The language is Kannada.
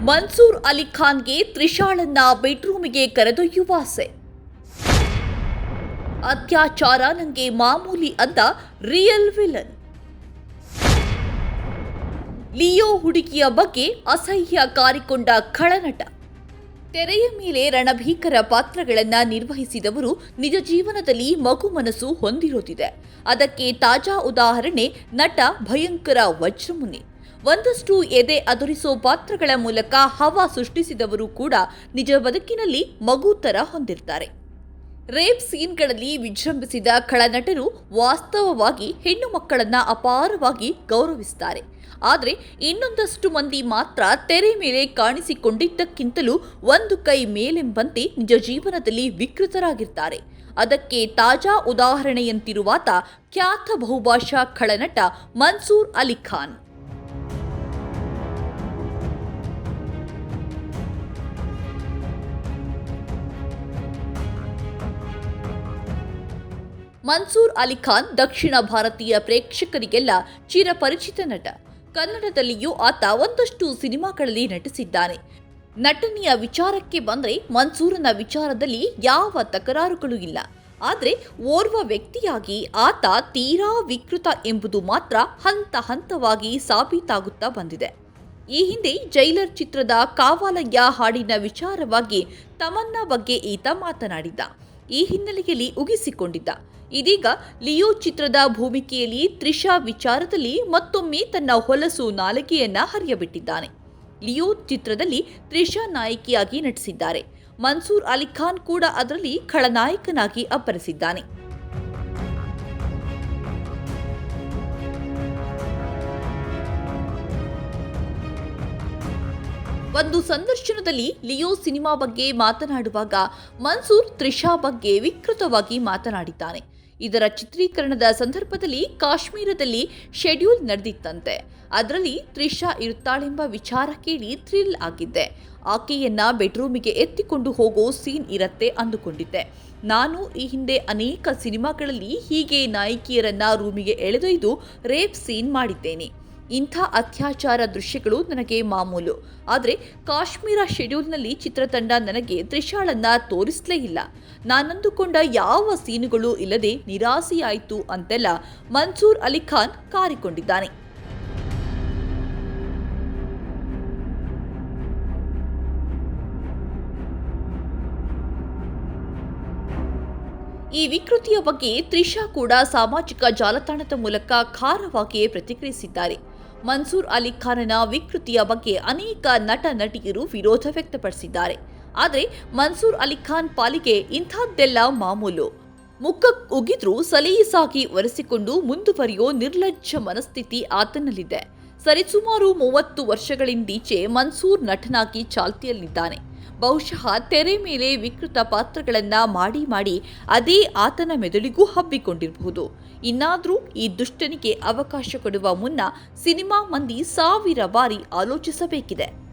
ಮನ್ಸೂರ್ ಅಲಿ ಖಾನ್ಗೆ ತ್ರಿಶಾಳನ್ನ ಬೆಡ್ರೂಮಿಗೆ ಕರೆದೊಯ್ಯುವ ಆಸೆ. ಅತ್ಯಾಚಾರ ನಂಗೆ ಮಾಮೂಲಿ ಅಂತ ರಿಯಲ್ ವಿಲನ್. ಲಿಯೋ ಹುಡುಗಿಯ ಬಗ್ಗೆ ಅಸಹ್ಯ ಕಾರಿಕೊಂಡ ಖಳನಟ ತೆರೆಯ ಮೇಲೆ ರಣಭೀಕರ ಪಾತ್ರಗಳನ್ನ ನಿರ್ವಹಿಸಿದವರು ನಿಜ ಜೀವನದಲ್ಲಿ ಮಗು ಮನಸ್ಸು ಹೊಂದಿರುತ್ತಿದೆ ಅದಕ್ಕೆ ತಾಜಾ ಉದಾಹರಣೆ ನಟ ಭಯಂಕರ ವಜ್ರಮುನಿ. ಒಂದಷ್ಟು ಎದೆ ಅದುರಿಸೋ ಪಾತ್ರಗಳ ಮೂಲಕ ಹವಾ ಸೃಷ್ಟಿಸಿದವರು ಕೂಡ ನಿಜ ಬದುಕಿನಲ್ಲಿ ಮಗು ತರ ಹೊಂದಿರ್ತಾರೆ. ರೇಪ್ ಸೀನ್ಗಳಲ್ಲಿ ವಿಜೃಂಭಿಸಿದ ಖಳನಟರು ವಾಸ್ತವವಾಗಿ ಹೆಣ್ಣು ಮಕ್ಕಳನ್ನ ಅಪಾರವಾಗಿ ಗೌರವಿಸುತ್ತಾರೆ ಆದರೆ ಇನ್ನೊಂದಷ್ಟು ಮಂದಿ ಮಾತ್ರ ತೆರೆ ಮೇಲೆ ಕಾಣಿಸಿಕೊಂಡಿದ್ದಕ್ಕಿಂತಲೂ ಒಂದು ಕೈ ಮೇಲೆಂಬಂತೆ ನಿಜ ಜೀವನದಲ್ಲಿ ವಿಕೃತರಾಗಿರ್ತಾರೆ. ಅದಕ್ಕೆ ತಾಜಾ ಉದಾಹರಣೆಯಂತಿರುವಾತ ಖ್ಯಾತ ಬಹುಭಾಷಾ ಖಳನಟ ಮನ್ಸೂರ್ ಅಲಿ ಖಾನ್. ಮನ್ಸೂರ್ ಅಲಿ ಖಾನ್ ದಕ್ಷಿಣ ಭಾರತೀಯ ಪ್ರೇಕ್ಷಕರಿಗೆಲ್ಲ ಚಿರಪರಿಚಿತ ನಟ. ಕನ್ನಡದಲ್ಲಿಯೂ ಆತ ಒಂದಷ್ಟು ಸಿನಿಮಾಗಳಲ್ಲಿ ನಟಿಸಿದ್ದಾನೆ. ನಟನೆಯ ವಿಚಾರಕ್ಕೆ ಬಂದರೆ ಮನ್ಸೂರನ ವಿಚಾರದಲ್ಲಿ ಯಾವ ತಕರಾರುಗಳು ಇಲ್ಲ. ಆದರೆ ಓರ್ವ ವ್ಯಕ್ತಿಯಾಗಿ ಆತ ತೀರಾ ವಿಕೃತ ಎಂಬುದು ಮಾತ್ರ ಹಂತ ಹಂತವಾಗಿ ಸಾಬೀತಾಗುತ್ತಾ ಬಂದಿದೆ. ಈ ಹಿಂದೆ ಜೈಲರ್ ಚಿತ್ರದ ಕಾವಾಲಯ್ಯ ಹಾಡಿನ ವಿಚಾರವಾಗಿ ತಮನ್ನ ಬಗ್ಗೆ ಈತ ಮಾತನಾಡಿದ್ದ. ಈ ಹಿನ್ನೆಲೆಯಲ್ಲಿ ಉಗಿಸಿಕೊಂಡಿದ್ದ. ಇದೀಗ ಲಿಯೋ ಚಿತ್ರದ ಭೂಮಿಕೆಯಲ್ಲಿ ತ್ರಿಷಾ ವಿಚಾರದಲ್ಲಿ ಮತ್ತೊಮ್ಮೆ ತನ್ನ ಹೊಲಸು ನಾಲಿಗೆಯನ್ನ ಹರಿಯಬಿಟ್ಟಿದ್ದಾನೆ. ಲಿಯೋ ಚಿತ್ರದಲ್ಲಿ ತ್ರಿಷಾ ನಾಯಕಿಯಾಗಿ ನಟಿಸಿದ್ದಾರೆ. ಮನ್ಸೂರ್ ಅಲಿ ಖಾನ್ ಕೂಡ ಅದರಲ್ಲಿ ಖಳನಾಯಕನಾಗಿ ಅಬ್ಬರಿಸಿದ್ದಾನೆ. ಒಂದು ಸಂದರ್ಶನದಲ್ಲಿ ಲಿಯೋ ಸಿನಿಮಾ ಬಗ್ಗೆ ಮಾತನಾಡುವಾಗ ಮನ್ಸೂರ್ ತ್ರಿಷಾ ಬಗ್ಗೆ ವಿಕೃತವಾಗಿ ಮಾತನಾಡಿದ್ದಾನೆ. ಇದರ ಚಿತ್ರೀಕರಣದ ಸಂದರ್ಭದಲ್ಲಿ ಕಾಶ್ಮೀರದಲ್ಲಿ ಶೆಡ್ಯೂಲ್ ನಡೆದಿತ್ತಂತೆ. ಅದರಲ್ಲಿ ತ್ರಿಷಾ ಇರುತ್ತಾಳೆಂಬ ವಿಚಾರ ಕೇಳಿ ಥ್ರಿಲ್ ಆಗಿದ್ದೆ. ಆಕೆಯನ್ನ ಬೆಡ್ರೂಮಿಗೆ ಎತ್ತಿಕೊಂಡು ಹೋಗೋ ಸೀನ್ ಇರತ್ತೆ ಅಂದುಕೊಂಡಿದ್ದೆ. ನಾನು ಈ ಹಿಂದೆ ಅನೇಕ ಸಿನಿಮಾಗಳಲ್ಲಿ ಹೀಗೆ ನಾಯಕಿಯರನ್ನ ರೂಮಿಗೆ ಎಳೆದೊಯ್ದು ರೇಪ್ ಸೀನ್ ಮಾಡಿದ್ದೇನೆ. ಇಂಥ ಅತ್ಯಾಚಾರ ದೃಶ್ಯಗಳು ನನಗೆ ಮಾಮೂಲು. ಆದರೆ ಕಾಶ್ಮೀರ ಶೆಡ್ಯೂಲ್ನಲ್ಲಿ ಚಿತ್ರತಂಡ ನನಗೆ ತ್ರಿಶಾಳನ್ನ ತೋರಿಸಲೇ ಇಲ್ಲ. ನಾನಂದುಕೊಂಡ ಯಾವ ಸೀನುಗಳು ಇಲ್ಲದೆ ನಿರಾಸೆಯಾಯಿತು ಅಂತೆಲ್ಲ ಮನ್ಸೂರ್ ಅಲಿ ಖಾನ್ ಕಾರಿಕೊಂಡಿದ್ದಾನೆ. ಈ ವಿಕೃತಿಯ ಬಗ್ಗೆ ತ್ರಿಷಾ ಕೂಡ ಸಾಮಾಜಿಕ ಜಾಲತಾಣದ ಮೂಲಕ ಖಾರವಾಗಿಯೇ ಪ್ರತಿಕ್ರಿಯಿಸಿದ್ದಾರೆ. ಮನ್ಸೂರ್ ಅಲಿ ಖಾನನ ವಿಕೃತಿಯ ಬಗ್ಗೆ ಅನೇಕ ನಟ ನಟಿಯರು ವಿರೋಧ ವ್ಯಕ್ತಪಡಿಸಿದ್ದಾರೆ. ಆದರೆ ಮನ್ಸೂರ್ ಅಲಿ ಖಾನ್ ಪಾಲಿಗೆ ಇಂಥದ್ದೆಲ್ಲ ಮಾಮೂಲು. ಮುಖ ಉಗಿದ್ರೂ ಸಲೀಸಾಗಿ ಒರೆಸಿಕೊಂಡು ಮುಂದುವರಿಯೋ ನಿರ್ಲಜ್ಜ ಮನಸ್ಥಿತಿ ಆತನಲ್ಲಿದೆ. ಸರಿಸುಮಾರು ಮೂವತ್ತು ವರ್ಷಗಳಿಂದೀಚೆ ಮನ್ಸೂರ್ ನಟನಾಗಿ ಚಾಲ್ತಿಯಲ್ಲಿದ್ದಾನೆ. ಬಹುಶಃ ತೆರೆ ಮೇಲೆ ವಿಕೃತ ಪಾತ್ರಗಳನ್ನು ಮಾಡಿ ಮಾಡಿ ಅದೇ ಆತನ ಮೆದುಳಿಗೂ ಹಬ್ಬಿಕೊಂಡಿರಬಹುದು. ಇನ್ನಾದರೂ ಈ ದುಷ್ಟನಿಗೆ ಅವಕಾಶ ಕೊಡುವ ಮುನ್ನ ಸಿನಿಮಾ ಮಂದಿ ಸಾವಿರ ಬಾರಿ ಆಲೋಚಿಸಬೇಕಿದೆ.